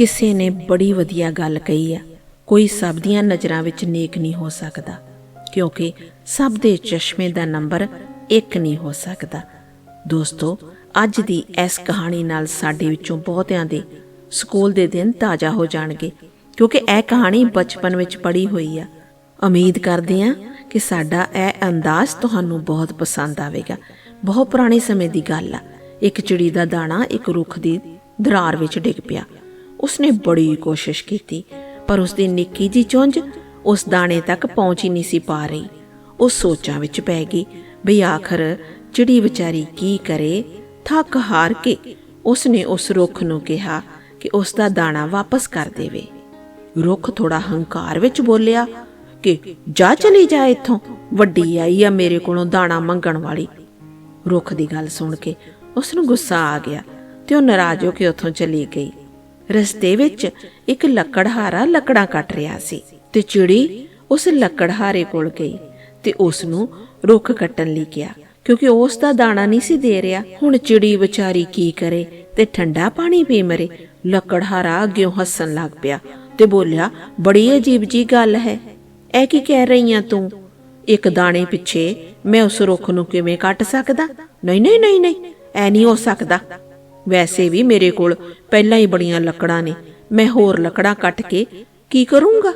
ਕਿਸੇ ਨੇ ਬੜੀ ਵਧੀਆ ਗੱਲ ਕਹੀ ਆ। ਕੋਈ ਸਭ ਦੀਆਂ ਨਜ਼ਰਾਂ ਵਿੱਚ ਨੇਕ ਨਹੀਂ ਹੋ ਸਕਦਾ, ਕਿਉਂਕਿ ਸਭ ਦੇ ਚਸ਼ਮੇ ਦਾ ਨੰਬਰ ਇੱਕ ਨਹੀਂ ਹੋ ਸਕਦਾ। ਦੋਸਤੋ, ਅੱਜ ਦੀ ਇਸ ਕਹਾਣੀ ਨਾਲ ਸਾਡੇ ਵਿੱਚੋਂ ਬਹੁਤਿਆਂ ਦੇ ਸਕੂਲ ਦੇ ਦਿਨ ਤਾਜ਼ਾ ਹੋ ਜਾਣਗੇ, ਕਿਉਂਕਿ ਇਹ ਕਹਾਣੀ ਬਚਪਨ ਵਿੱਚ ਪੜ੍ਹੀ ਹੋਈ ਆ। ਉਮੀਦ ਕਰਦੇ ਹਾਂ ਕਿ ਸਾਡਾ ਇਹ ਅੰਦਾਜ਼ ਤੁਹਾਨੂੰ ਬਹੁਤ ਪਸੰਦ ਆਵੇਗਾ। ਬਹੁਤ ਪੁਰਾਣੇ ਸਮੇਂ ਦੀ ਗੱਲ ਆ। ਇੱਕ ਚਿੜੀ ਦਾ ਦਾਣਾ ਇੱਕ ਰੁੱਖ ਦੀ ਦਰਾਰ ਵਿੱਚ ਡਿੱਗ ਪਿਆ। ਉਸਨੇ ਬੜੀ ਕੋਸ਼ਿਸ਼ ਕੀਤੀ, ਪਰ ਉਸ ਦੀ ਨਿੱਕੀ ਜੀ ਚੁੰਝ ਉਸ ਦਾਣੇ ਤੱਕ ਪਹੁੰਚ ਹੀ ਨਹੀਂ ਸੀ ਪਾ ਰਹੀ। ਉਹ ਸੋਚਾਂ ਵਿੱਚ ਪੈ ਗਈ ਬਈ ਆਖਰ ਚਿੜੀ ਵਿਚਾਰੀ ਕੀ ਕਰੇ, ਥੱਕ ਹਾਰ ਕੇ ਉਸਨੇ ਉਸ ਰੁੱਖ ਨੂੰ ਕਿਹਾ ਕਿ ਉਸ ਦਾ ਦਾਣਾ ਵਾਪਸ ਕਰ ਦੇਵੇ। ਰੁੱਖ ਥੋੜਾ ਹੰਕਾਰ ਵਿੱਚ ਬੋਲਿਆ ਕਿ ਜਾ ਚਲੀ ਜਾ ਇੱਥੋਂ, ਵੱਡੀ ਆਈ ਆ ਮੇਰੇ ਕੋਲੋਂ ਦਾਣਾ ਮੰਗਣ ਵਾਲੀ। ਰੁੱਖ ਦੀ ਗੱਲ ਸੁਣ ਕੇ ਉਸ ਨੂੰ ਗੁੱਸਾ ਆ ਗਿਆ ਤੇ ਉਹ ਨਾਰਾਜ਼ ਹੋ ਕੇ ਉੱਥੋਂ ਚਲੀ ਗਈ। ਰਸਤੇ ਵਿੱਚ ਇੱਕ ਲੱਕੜਹਾਰਾ ਲੱਕੜਾਂ ਕੱਟ ਰਿਹਾ ਸੀ ਤੇ ਚਿੜੀ ਉਸ ਲੱਕੜਹਾਰੇ ਕੋਲ ਗਈ ਤੇ ਉਸ ਨੂੰ ਰੁੱਖ ਕੱਟਣ ਲਈ ਕਿਹਾ, ਕਿਉਂਕਿ ਉਸ ਦਾ ਦਾਣਾ ਨਹੀਂ ਸੀ ਦੇ ਰਿਹਾ। ਹੁਣ ਚਿੜੀ ਵਿਚਾਰੀ ਕੀ ਕਰੇ ਤੇ ਠੰਡਾ ਪਾਣੀ ਪੀ ਮਰੇ। ਲੱਕੜਹਾਰਾ ਅੱਗਿਓਂ ਹੱਸਣ ਲੱਗ ਪਿਆ ਤੇ ਬੋਲਿਆ, ਬੜੀ ਅਜੀਬ ਜੀ ਗੱਲ ਹੈ। ਇਹ ਕੀ ਕਹਿ ਰਹੀ ਆ ਤੂੰ? ਇੱਕ ਦਾਣੇ ਪਿੱਛੇ ਮੈਂ ਉਸ ਰੁੱਖ ਨੂੰ ਕਿਵੇਂ ਕੱਟ ਸਕਦਾ? ਨਹੀਂ ਨਹੀਂ ਨਹੀਂ ਨਹੀਂ ਐ ਨਹੀਂ ਹੋ ਸਕਦਾ। ਵੈਸੇ ਵੀ ਮੇਰੇ ਕੋਲ ਪਹਿਲਾਂ ਹੀ ਬੜੀਆਂ ਲੱਕੜਾਂ ਨੇ। ਮੈਂ ਹੋਰ ਲੱਕੜਾਂ ਕੱਟ ਕੇ ਕੀ ਕਰੂੰਗਾ?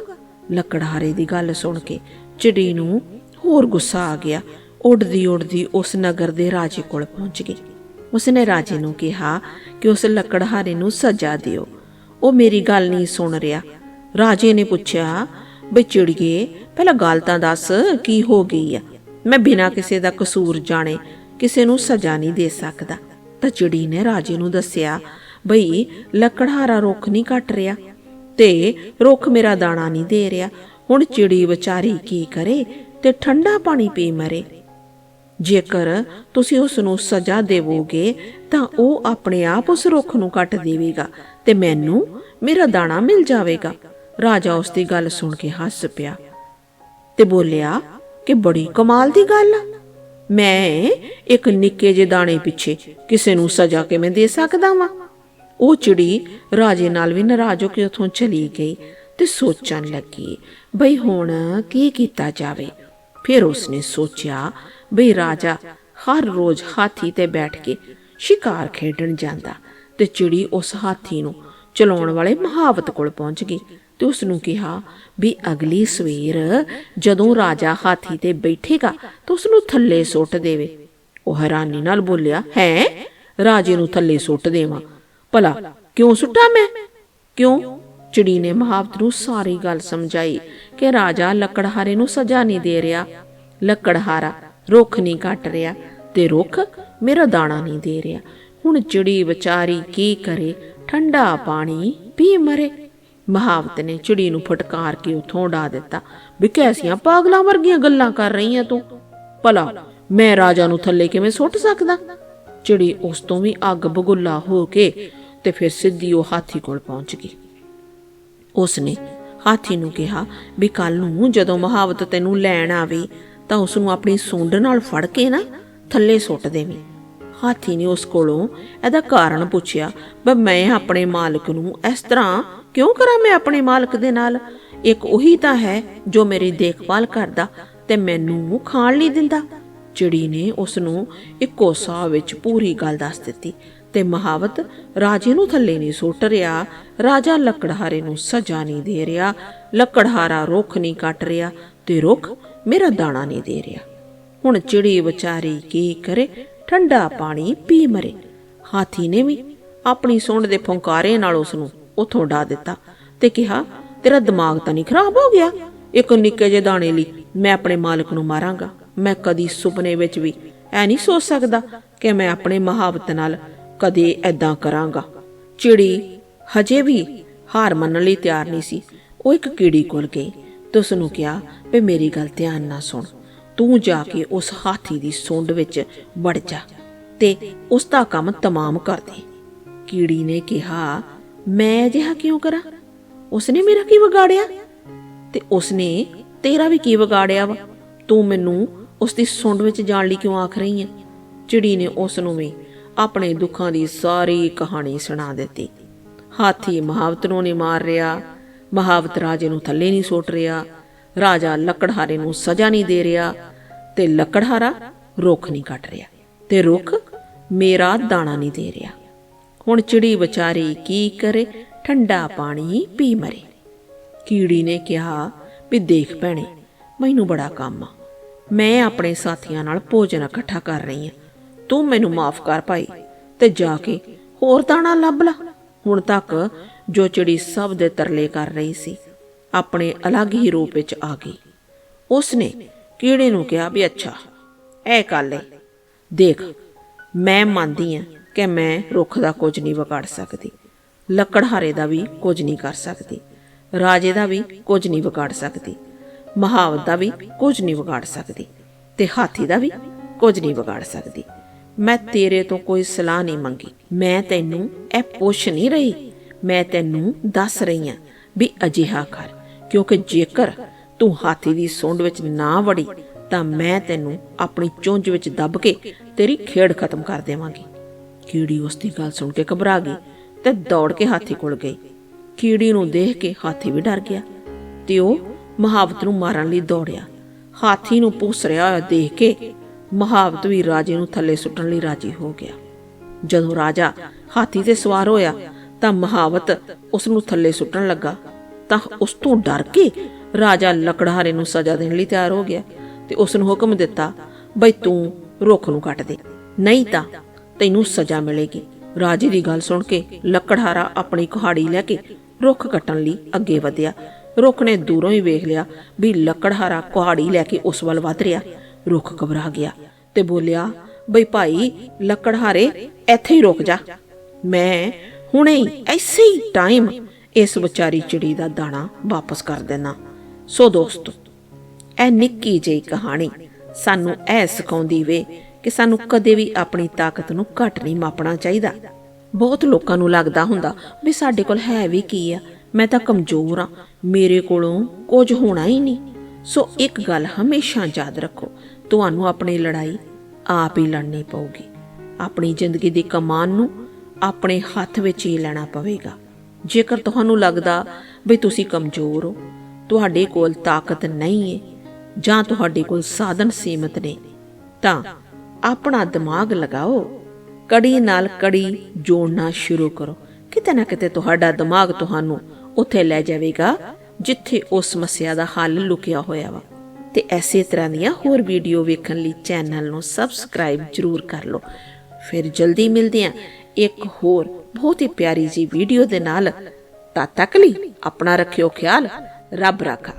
ਲੱਕੜਹਾਰੇ ਦੀ ਗੱਲ ਸੁਣ ਕੇ ਚਿੜੀ ਨੂੰ ਹੋਰ ਗੁੱਸਾ ਆ ਗਿਆ। ਉੱਡਦੀ ਉੱਡਦੀ ਉਸ ਨਗਰ ਦੇ ਰਾਜੇ ਕੋਲ ਪਹੁੰਚ ਗਈ। ਉਸਨੇ ਰਾਜੇ ਨੂੰ ਕਿਹਾ ਕਿ ਉਸ ਲੱਕੜਹਾਰੇ ਨੂੰ ਸਜ਼ਾ ਦਿਓ। ਉਹ ਮੇਰੀ ਗੱਲ ਨਹੀਂ ਸੁਣ ਰਿਹਾ। ਰਾਜੇ ਨੇ ਪੁੱਛਿਆ, ਬਈ ਚਿੜੀਏ, ਪਹਿਲਾਂ ਗੱਲ ਤਾਂ ਦੱਸ, ਕੀ ਹੋ ਗਈ ਆ? ਮੈਂ ਬਿਨਾਂ ਕਿਸੇ ਦਾ ਕਸੂਰ ਜਾਣੇ ਕਿਸੇ ਨੂੰ ਸਜ਼ਾ ਨਹੀਂ ਦੇ ਸਕਦਾ। ਤਾਂ ਚਿੜੀ ਨੇ ਰਾਜੇ ਨੂੰ ਦੱਸਿਆ, ਬਈ, ਲੱਕੜਹਾਰਾ ਰੁੱਖ ਨਹੀਂ ਕੱਟ ਰਿਹਾ ਤੇ ਰੁੱਖ ਮੇਰਾ ਦਾਣਾ ਨਹੀਂ ਦੇ ਰਿਹਾ। ਹੁਣ ਚਿੜੀ ਵਿਚਾਰੀ ਕੀ ਕਰੇ ਤੇ ਠੰਡਾ ਪਾਣੀ ਪੀ ਮਰੇ। ਜੇਕਰ ਤੁਸੀਂ ਉਸ ਨੂੰ ਸਜ਼ਾ ਦੇਵੋਗੇ, ਤਾਂ ਉਹ ਆਪਣੇ ਆਪ ਉਸ ਰੁੱਖ ਨੂੰ ਕੱਟ ਦੇਵੇਗਾ ਤੇ ਮੈਨੂੰ ਮੇਰਾ ਦਾਣਾ ਮਿਲ ਜਾਵੇਗਾ। ਰਾਜਾ ਉਸ ਦੀ ਗੱਲ ਸੁਣ ਕੇ ਹੱਸ ਪਿਆ ਤੇ ਬੋਲਿਆ, ਕਿ ਬੜੀ ਕਮਾਲ ਦੀ ਗੱਲ ਆ। ਮੈਂ ਇੱਕ ਨਿੱਕੇ ਜਿਹੇ ਦਾਣੇ ਪਿੱਛੇ ਕਿਸੇ ਨੂੰ ਸਜ਼ਾ ਕਿਵੇਂ ਦੇ ਸਕਦਾ ਵਾਂ? ਉਹ ਚਿੜੀ ਰਾਜੇ ਨਾਲ ਵੀ ਨਾਰਾਜ਼ ਹੋ ਕੇ ਉਥੋਂ ਚਲੀ ਗਈ ਤੇ ਸੋਚਣ ਲੱਗੀ, ਬਈ ਹੁਣ ਕੀ ਕੀਤਾ ਜਾਵੇ? ਫਿਰ ਉਸਨੇ ਸੋਚਿਆ, ਬਈ ਰਾਜਾ ਹਰ ਰੋਜ਼ ਹਾਥੀ ਤੇ ਬੈਠ ਕੇ ਸ਼ਿਕਾਰ ਖੇਡਣ ਜਾਂਦਾ ਤੇ ਚਿੜੀ ਉਸ ਹਾਥੀ ਨੂੰ ਚਲਾਉਣ ਵਾਲੇ ਮਹਾਵਤ ਕੋਲ ਪਹੁੰਚ ਗਈ ਤੇ ਉਸ ਨੂੰ ਕਿਹਾ ਵੀ ਅਗਲੀ ਸਵੇਰ ਜਦੋਂ ਰਾਜਾ ਹਾਥੀ ਤੇ ਬੈਠੇਗਾ ਤਾਂ ਉਸ ਨੂੰ ਥੱਲੇ ਸੁੱਟ ਦੇਵੇ। ਉਹ ਹੈਰਾਨੀ ਨਾਲ ਬੋਲਿਆ, ਹੈ? ਰਾਜੇ ਨੂੰ ਥੱਲੇ ਸੁੱਟ ਦੇਵਾਂ। ਭਲਾ ਕਿਉਂ ਸੁੱਟਾਂ ਮੈਂ? ਕਿਉਂ? ਚਿੜੀ ਨੇ ਮਹਾਵਤ ਨੂੰ ਸਾਰੀ ਗੱਲ ਸਮਝਾਈ ਕਿ ਰਾਜਾ ਲੱਕੜਹਾਰੇ ਨੂੰ ਸਜ਼ਾ ਨਹੀਂ ਦੇ ਰਿਹਾ। ਲੱਕੜਹਾਰਾ ਰੁੱਖ ਨਹੀਂ ਕੱਟ ਰਿਹਾ ਤੇ ਰੁੱਖ ਮੇਰਾ ਦਾਣਾ ਨਹੀਂ ਦੇ ਰਿਹਾ। ਹੁਣ ਚਿੜੀ ਵਿਚਾਰੀ ਕੀ ਕਰੇ? ਠੰਡਾ ਪਾਣੀ ਪੀ ਮਰੇ। ਮਹਾਵਤ ਨੇ ਚਿੜੀ ਨੂੰ ਫਟਕਾਰ ਕੇ ਉਥੋਂ ਉਡਾ ਦਿੱਤਾ। ਵੀ ਕੈਸੀਆਂ ਪਾਗਲਾਂ ਵਰਗੀਆਂ ਗੱਲਾਂ ਕਰ ਰਹੀਆਂ ਤੂੰ। ਭਲਾ, ਮੈਂ ਰਾਜਾ ਨੂੰ ਥੱਲੇ ਕਿਵੇਂ ਸੁੱਟ ਸਕਦਾ? ਚਿੜੀ ਉਸ ਤੋਂ ਵੀ ਅੱਗ ਬਗੁੱਲਾ ਹੋ ਕੇ ਤੇ ਫਿਰ ਸਿੱਧੀ ਉਹ ਹਾਥੀ ਕੋਲ ਪਹੁੰਚ ਗਈ। ਉਸਨੇ ਹਾਥੀ ਨੂੰ ਕਿਹਾ, ਵੀ ਕੱਲ ਨੂੰ ਜਦੋਂ ਮਹਾਵਤ ਤੈਨੂੰ ਲੈਣ ਆਵੇ, ਤਾਂ ਉਸ ਨੂੰ ਆਪਣੀ ਸੁੰਡ ਨਾਲ ਫੜ ਕੇ ਨਾ ਥੱਲੇ ਸੁੱਟ ਦੇਵੀਂ। ਹਾਥੀ ਨੇ ਉਸ ਕੋਲੋਂ ਇਹਦਾ ਕਾਰਨ ਪੁੱਛਿਆ ਵੀ ਮੈਂ ਆਪਣੇ ਮਾਲਕ ਨੂੰ ਇਸ ਤਰ੍ਹਾਂ ਕਿਉਂ ਕਰਾਂ ਮੈਂ ਆਪਣੇ ਮਾਲਕ ਦੇ ਨਾਲ? ਇੱਕ ਉਹੀ ਤਾਂ ਹੈ ਜੋ ਮੇਰੀ ਦੇਖਭਾਲ ਕਰਦਾ ਤੇ ਮੈਨੂੰ ਖਾਣ ਨਹੀਂ ਦਿੰਦਾ। ਚਿੜੀ ਨੇ ਉਸ ਨੂੰ ਇੱਕੋ ਸਾਹ ਵਿੱਚ ਪੂਰੀ ਗੱਲ ਦੱਸ ਦਿੱਤੀ ਤੇ ਮਹਾਵਤ ਰਾਜੇ ਨੂੰ ਥੱਲੇ ਨਹੀਂ ਸੁੱਟ ਰਿਹਾ, ਰਾਜਾ ਲੱਕੜਹਾਰੇ ਨੂੰ ਸਜ਼ਾ ਨਹੀਂ ਦੇ ਰਿਹਾ, ਲੱਕੜਹਾਰਾ ਰੁੱਖ ਨਹੀਂ ਕੱਟ ਰਿਹਾ ਤੇ ਰੁੱਖ ਮੇਰਾ ਦਾਣਾ ਨਹੀਂ ਦੇ ਰਿਹਾ। ਹੁਣ ਚਿੜੀ ਵਿਚਾਰੀ ਕੀ ਕਰੇ? ਠੰਡਾ ਪਾਣੀ ਪੀ ਮਰੇ। ਹਾਥੀ ਨੇ ਵੀ ਆਪਣੀ ਸੁੰਡ ਦੇ ਫੁੰਕਾਰੇ ਨਾਲ ਉਸ ਨੂੰ ਉਥੋਂ ਡਾ ਦਿੱਤਾ ਤੇ ਕਿਹਾ, ਤੇਰਾ ਦਿਮਾਗ ਤਾਂ ਨਹੀਂ ਖਰਾਬ ਹੋ ਗਿਆ? ਇੱਕ ਨਿੱਕੇ ਜਿਹੇ ਦਾਣੇ ਲਈ ਮੈਂ ਆਪਣੇ ਮਾਲਕ ਨੂੰ ਮਾਰਾਂਗਾ। ਮੈਂ ਕਦੀ ਸੁਪਨੇ ਵਿੱਚ ਵੀ ਐ ਨਹੀਂ ਸੋਚ ਸਕਦਾ ਕਿ ਮੈਂ ਆਪਣੇ ਮਹਾਵਤ ਨਾਲ ਕਦੇ ਐਦਾਂ ਕਰਾਂਗਾ। ਚਿੜੀ ਹਜੇ ਵੀ ਹਾਰ ਮੰਨਣ ਲਈ ਤਿਆਰ ਨਹੀਂ ਸੀ। ਉਹ ਇੱਕ ਕੀੜੀ ਕੋਲ ਗਈ ਤੇ ਉਸ ਨੂੰ ਕਿਹਾ, ਵੀ ਮੇਰੀ ਗੱਲ ਧਿਆਨ ਨਾਲ ਸੁਣ। ਤੂੰ ਜਾ ਕੇ ਉਸ ਹਾਥੀ ਦੀ ਸੁੰਡ ਵਿੱਚ ਵੜ ਜਾ ਤੇ ਉਸ ਦਾ ਕੰਮ ਤਮਾਮ ਕਰ ਦੇ। ਕੀੜੀ ਨੇ ਕਿਹਾ, ਮੈਂ ਅਜਿਹਾ ਕਿਉਂ ਕਰਾਂ? ਉਸਨੇ ਮੇਰਾ ਕੀ ਵਿਗਾੜਿਆ? ਤੇ ਉਸਨੇ, ਤੇਰਾ ਵੀ ਕੀ ਵਿਗਾੜਿਆ ਵਾ? ਤੂੰ ਮੈਨੂੰ ਉਸ ਦੀ ਸੁੰਡ ਵਿੱਚ ਜਾਣ ਲਈ ਕਿਉਂ ਆਖ ਰਹੀ ਹੈ ਚਿੜੀ ਨੇ ਉਸ ਨੂੰ ਵੀ ਆਪਣੇ ਦੁੱਖਾਂ ਦੀ ਸਾਰੀ ਕਹਾਣੀ ਸੁਣਾ ਦਿੱਤੀ। ਹਾਥੀ ਮਹਾਵਤ ਨੂੰ ਨਹੀਂ ਮਾਰ ਰਿਹਾ, ਮਹਾਵਤ ਰਾਜੇ ਨੂੰ ਥੱਲੇ ਨਹੀਂ ਸੁੱਟ ਰਿਹਾ ਰਾਜਾ ਲੱਕੜਹਾਰੇ ਨੂੰ ਸਜ਼ਾ ਨਹੀਂ ਦੇ ਰਿਹਾ ਤੇ ਲੱਕੜਹਾਰਾ ਰੁੱਖ ਨਹੀਂ ਕੱਟ ਰਿਹਾ ਤੇ ਰੁੱਖ ਮੇਰਾ ਦਾਣਾ ਨਹੀਂ ਦੇ ਰਿਹਾ। ਹੁਣ ਚਿੜੀ ਵਿਚਾਰੀ ਕੀ ਕਰੇ? ਠੰਡਾ ਪਾਣੀ ਪੀ ਮਰੇ। ਕੀੜੀ ਨੇ ਕਿਹਾ ਵੀ ਦੇਖ ਭੈਣੇ, ਮੈਨੂੰ ਬੜਾ ਕੰਮ ਆ। ਮੈਂ ਆਪਣੇ ਸਾਥੀਆਂ ਨਾਲ ਭੋਜਨ ਇਕੱਠਾ ਕਰ ਰਹੀ ਹਾਂ। ਤੂੰ ਮੈਨੂੰ ਮਾਫ ਕਰ ਭਾਈ ਤੇ ਜਾ ਕੇ ਹੋਰ ਦਾਣਾ ਲੱਭ ਲਾ। ਹੁਣ ਤੱਕ ਜੋ ਚਿੜੀ ਸਭ ਦੇ ਤਰਲੇ ਕਰ ਰਹੀ ਸੀ ਆਪਣੇ ਅਲੱਗ ਹੀ ਰੂਪ ਵਿੱਚ ਆ ਗਈ। ਉਸਨੇ ਕੀੜੇ ਨੂੰ ਕਿਹਾ ਵੀ ਅੱਛਾ, ਇਹ ਗੱਲ ਏ ਦੇਖ, ਮੈਂ ਮੰਨਦੀ ਆ ਕਿ ਮੈਂ ਰੁੱਖ ਦਾ ਕੁਝ ਨਹੀਂ ਵਿਗਾੜ ਸਕਦੀ। ਲੱਕੜਹਾਰੇ ਦਾ ਵੀ ਕੁਝ ਨਹੀਂ ਕਰ ਸਕਦੀ। ਰਾਜੇ ਦਾ ਵੀ ਕੁਝ ਨਹੀਂ ਵਿਗਾੜ ਸਕਦੀ। ਮਹਾਵਤ ਦਾ ਵੀ ਕੁਝ ਨਹੀਂ ਵਿਗਾੜ ਸਕਦੀ। ਤੇ ਹਾਥੀ ਦਾ ਵੀ ਕੁਝ ਨਹੀਂ ਵਿਗਾੜ ਸਕਦੀ। ਮੈਂ ਤੇਰੇ ਤੋਂ ਕੋਈ ਸਲਾਹ ਨਹੀਂ ਮੰਗੀ। ਮੈਂ ਤੈਨੂੰ ਇਹ ਪੁੱਛ ਨਹੀਂ ਰਹੀ। ਮੈਂ ਤੈਨੂੰ ਦੱਸ ਰਹੀ ਹਾਂ ਵੀ ਅਜਿਹਾ ਕਰ। ਕਿਉਂਕਿ ਜੇਕਰ ਤੂੰ ਹਾਥੀ ਦੀ ਸੁੰਡ ਵਿੱਚ ਨਾ ਵੜੀ, ਤਾਂ ਮੈਂ ਤੈਨੂੰ ਆਪਣੀ ਚੁੰਝ ਵਿੱਚ ਦੱਬ ਕੇ ਤੇਰੀ ਖੇਡ ਖਤਮ ਕਰ ਦੇਵਾਂਗੀ। ਕੀੜੀ ਉਸ ਦੀ ਗੱਲ ਸੁਣ ਕੇ ਘਬਰਾ ਗਈ ਤੇ ਦੌੜ ਕੇ ਹਾਥੀ ਕੋਲ ਗਈ। ਕੀੜੀ ਨੂੰ ਦੇਖ ਕੇ ਹਾਥੀ ਵੀ ਡਰ ਗਿਆ ਤੇ ਉਹ ਮਹਾਵਤ ਨੂੰ ਮਾਰਨ ਲਈ ਦੌੜਿਆ। ਹਾਥੀ ਨੂੰ ਪੁੱਛ ਰਿਹਾ ਹੋਇਆ ਦੇਖ ਕੇ ਮਹਾਵਤ ਵੀ ਰਾਜੇ ਨੂੰ ਥੱਲੇ ਸੁੱਟਣ ਲਈ ਰਾਜੀ ਹੋ ਗਿਆ। ਜਦੋਂ ਰਾਜਾ ਹਾਥੀ ਤੇ ਸਵਾਰ ਹੋਇਆ, ਤਾਂ ਮਹਾਵਤ ਉਸ ਨੂੰ ਥੱਲੇ ਸੁੱਟਣ ਲੱਗਾ। ਤਾਂ ਉਸ ਤੋਂ ਡਰ ਕੇ ਰਾਜਾ ਲੱਕੜਹਾਰੇ ਨੂੰ ਸਜ਼ਾ ਦੇਣ ਲਈ ਤਿਆਰ ਹੋ ਗਿਆ ਤੇ ਉਸ ਨੂੰ ਹੁਕਮ ਦਿੱਤਾ, ਬਈ ਤੂੰ ਰੁੱਖ ਨੂੰ ਕੱਟ ਦੇ, ਨਹੀਂ ਤਾਂ ਤੈਨੂੰ ਸਜ਼ਾ ਮਿਲੇਗੀ। ਰਾਜੇ ਦੀ ਗੱਲ ਸੁਣ ਕੇ ਲੱਕੜਹਾਰਾ ਆਪਣੀ ਕੁਹਾੜੀ ਲੈ ਕੇ ਰੁੱਖ ਕੱਟਣ ਲਈ ਅੱਗੇ ਵਧਿਆ। ਰੁੱਖ ਨੇ ਦੂਰੋਂ ਹੀ ਵੇਖ ਲਿਆ ਵੀ ਲੱਕੜਹਾਰਾ ਕੁਹਾੜੀ ਲੈ ਕੇ ਉਸ ਵੱਲ ਵਧ ਰਿਹਾ। ਰੁੱਖ ਘਬਰਾ ਗਿਆ ਤੇ ਬੋਲਿਆ, ਬਈ ਭਾਈ, ਲੱਕੜਹਾਰੇ ਇੱਥੇ ਹੀ ਰੁਕ ਜਾ। ਮੈਂ ਹੁਣੇ ਐਸੇ ਹੀ ਟਾਈਮ ਇਸ ਵਿਚਾਰੀ ਚਿੜੀ ਦਾ ਦਾਣਾ ਵਾਪਸ ਕਰ ਦੇਣਾ। ਸੋ ਦੋਸਤੋ, ਇਹ ਨਿੱਕੀ ਜਿਹੀ ਕਹਾਣੀ ਸਾਨੂੰ ਇਹ ਸਿਖਾਉਂਦੀ ਵੇ ਕਿ ਸਾਨੂੰ ਕਦੇ ਵੀ ਆਪਣੀ ਤਾਕਤ ਨੂੰ ਘੱਟ ਨਹੀਂ ਮਾਪਣਾ ਚਾਹੀਦਾ। ਬਹੁਤ ਲੋਕਾਂ ਨੂੰ ਲੱਗਦਾ ਹੁੰਦਾ ਵੀ ਸਾਡੇ ਕੋਲ ਹੈ ਵੀ ਕੀ ਆ। ਮੈਂ ਤਾਂ ਕਮਜ਼ੋਰ ਆ ਮੇਰੇ ਕੋਲੋਂ ਕੁਝ ਹੋਣਾ ਹੀ ਨਹੀਂ। ਸੋ ਇੱਕ ਗੱਲ ਹਮੇਸ਼ਾ ਯਾਦ ਰੱਖੋ, ਤੁਹਾਨੂੰ ਆਪਣੀ ਲੜਾਈ ਆਪ ਹੀ ਲੜਨੀ ਪਊਗੀ। ਆਪਣੀ ਜ਼ਿੰਦਗੀ ਦੀ ਕਮਾਨ ਨੂੰ ਆਪਣੇ ਹੱਥ ਵਿੱਚ ਹੀ ਲੈਣਾ ਪਵੇਗਾ। ਜੇਕਰ ਤੁਹਾਨੂੰ ਲੱਗਦਾ ਵੀ ਤੁਸੀਂ ਕਮਜ਼ੋਰ ਹੋ, ਤੁਹਾਡੇ ਕੋਲ ਤਾਕਤ ਨਹੀਂ ਹੈ ਜਾਂ ਤੁਹਾਡੇ ਕੋਲ ਸਾਧਨ ਸੀਮਤ ਨੇ, ਤਾਂ ਆਪਣਾ ਦਿਮਾਗ ਲਗਾਓ। ਕੜੀ ਨਾਲ ਕੜੀ ਜੋੜਨਾ ਸ਼ੁਰੂ ਕਰੋ। ਕਿਤੇ ਨਾ ਕਿਤੇ ਤੁਹਾਡਾ ਦਿਮਾਗ ਤੁਹਾਨੂੰ ਉੱਥੇ ਲੈ ਜਾਵੇਗਾ, ਜਿੱਥੇ ਉਸ ਸਮੱਸਿਆ ਦਾ ਹੱਲ ਲੁਕਿਆ ਹੋਇਆ ਵਾ। ਤੇ ਐਸੇ ਤਰ੍ਹਾਂ ਦੀਆਂ ਹੋਰ ਵੀਡੀਓ ਵੇਖਣ ਲਈ ਚੈਨਲ ਨੂੰ ਸਬਸਕ੍ਰਾਈਬ ਜਰੂਰ ਕਰ ਲਓ। ਫਿਰ ਜਲਦੀ ਮਿਲਦੇ ਹਾਂ। ਇੱਕ ਹੋਰ ਬਹੁਤ ਹੀ ਪਿਆਰੀ ਜੀ ਵੀਡੀਓ ਦੇ ਨਾਲ ਤਦ ਤੱਕ ਲਈ ਆਪਣਾ ਰੱਖਿਓ ਖਿਆਲ, ਰੱਬ ਰਾਖਾ।